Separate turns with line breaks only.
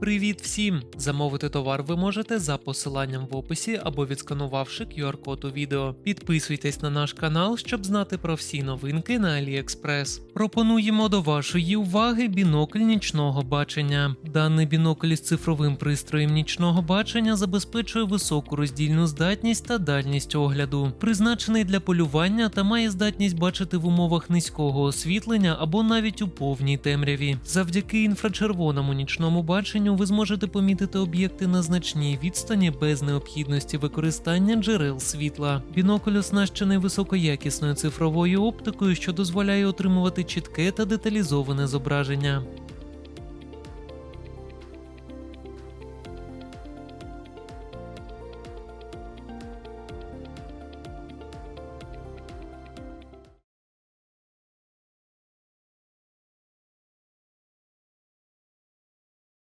Привіт всім! Замовити товар ви можете за посиланням в описі або відсканувавши QR-код у відео. Підписуйтесь на наш канал, щоб знати про всі новинки на AliExpress. Пропонуємо до вашої уваги бінокль нічного бачення. Даний бінокль із цифровим пристроєм нічного бачення забезпечує високу роздільну здатність та дальність огляду, призначений для полювання та має здатність бачити в умовах низького освітлення або навіть у повній темряві. Завдяки інфрачервоному нічному баченню ви зможете помітити об'єкти на значній відстані без необхідності використання джерел світла. Бінокль оснащений високоякісною цифровою оптикою, що дозволяє отримувати чітке та деталізоване зображення.